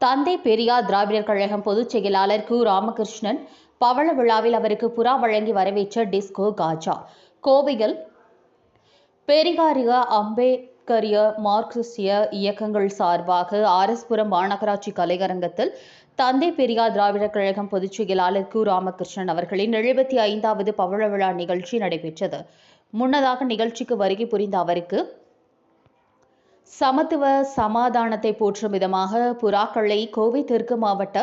தந்தை பெரியார் திராவிடர் கழகம் பொதுச் செயலாளர் கு. ராமகிருஷ்ணன் பவள விழாவில் அவருக்கு புறா வழங்கி வரவேற்ற டிஸ்கோ காஜா. கோவையில் பெரிகாரிய அம்பேத்கரிய மார்க்சிய இயக்கங்கள் சார்பாக ஆரஸ்புரம் மாநகராட்சி கலையரங்கத்தில் தந்தை பெரியார் திராவிடர் கழகம் பொதுச் செயலாளர் கு. ராமகிருஷ்ணன் அவர்களின் எழுபத்தி ஐந்தாவது பவள விழா நிகழ்ச்சி நடைபெற்றது. முன்னதாக நிகழ்ச்சிக்கு வருகை புரிந்த அவருக்கு சமத்துவ சமாதானத்தை போற்றும் விதமாக புறாக்களை கோவை தெற்கு மாவட்ட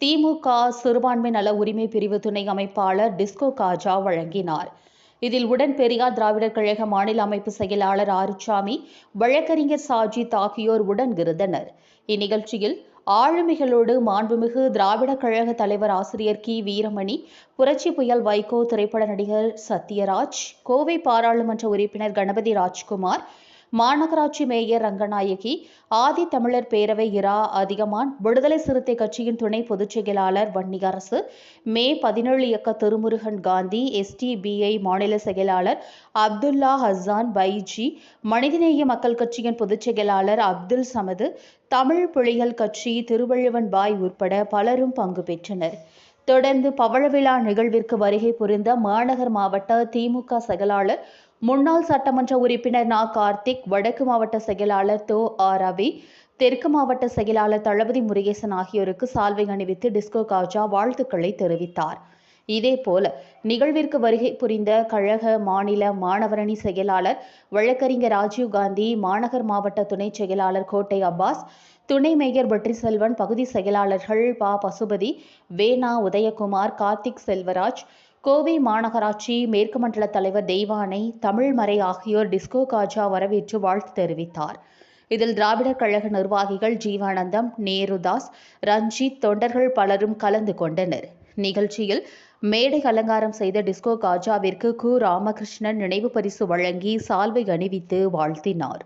திமுக சிறுபான்மை நல உரிமை பிரிவு துணை அமைப்பாளர் டிஸ்கோ காஜா வழங்கினார். இதில் உடன் பெரியார் திராவிடர் கழக மாநில அமைப்பு செயலாளர் ஆறுசாமி வழக்கறிஞர் சாஜித் ஆகியோர் உடன் இருந்தனர். இந்நிகழ்ச்சியில் ஆளுமைகளோடு மாண்புமிகு திராவிட கழக தலைவர் ஆசிரியர் கி. வீரமணி புரட்சி புயல் வைகோ திரைப்பட நடிகர் சத்யராஜ் கோவை பாராளுமன்ற உறுப்பினர் கணபதி ராஜ்குமார் மாநகராட்சி மேயர் ரங்கநாயகி ஆதி தமிழர் பேரவை இரா அதிகமான் விடுதலை சிறுத்தை கட்சியின் துணை பொதுச் செயலாளர் வன்னியரசு மே பதினேழு இயக்க திருமுருகன் காந்தி எஸ்டிபிஐ மாநில செயலாளர் அப்துல்லா ஹசான் பைஜி மனிதநேய மக்கள் கட்சியின் பொதுச் செயலாளர் அப்துல் சமது தமிழ் புலிகள் கட்சி திருவள்ளுவன் பாய் உட்பட பலரும் பங்கு பெற்றனர். தொடர்ந்து பவழவிழா நிகழ்விற்கு வருகை புரிந்த மாநகர் மாவட்ட திமுக செயலாளர் முன்னாள் சட்டமன்ற உறுப்பினர் நா. கார்த்திக் வடக்கு மாவட்ட செயலாளர் தோ. ஆர். ரவி தெற்கு மாவட்ட செயலாளர் தளபதி முருகேசன் ஆகியோருக்கு சால்வை அணிவித்து டிஸ்கோ காஜா வாழ்த்துக்களை தெரிவித்தார். இதேபோல நிகழ்விற்கு வருகை புரிந்த கழக மாநில மாணவரணி செயலாளர் வழக்கறிஞர் ராஜீவ்காந்தி மாநகர் மாவட்ட துணை செயலாளர் கோட்டை அப்பாஸ் துணை மேயர் வெற்றி செல்வன் பகுதி செயலாளர்கள் பா. பசுபதி வேணா உதயகுமார் கார்த்திக் செல்வராஜ் கோவை மாநகராட்சி மேற்கு மண்டல தலைவர் தெய்வானை தமிழ்மறை ஆகியோர் டிஸ்கோ காஜா வரவேற்று வாழ்த்து தெரிவித்தார். இதில் திராவிடர் கழக நிர்வாகிகள் ஜீவானந்தம் நேருதாஸ் ரஞ்சித் தொண்டர்கள் பலரும் கலந்து கொண்டனர். நிகழ்ச்சியில் மேடை அலங்காரம் செய்த டிஸ்கோ காஜாவிற்கு கு. ராமகிருஷ்ணன் நினைவு பரிசு வழங்கி சால்வை அணிவித்து வாழ்த்தினார்.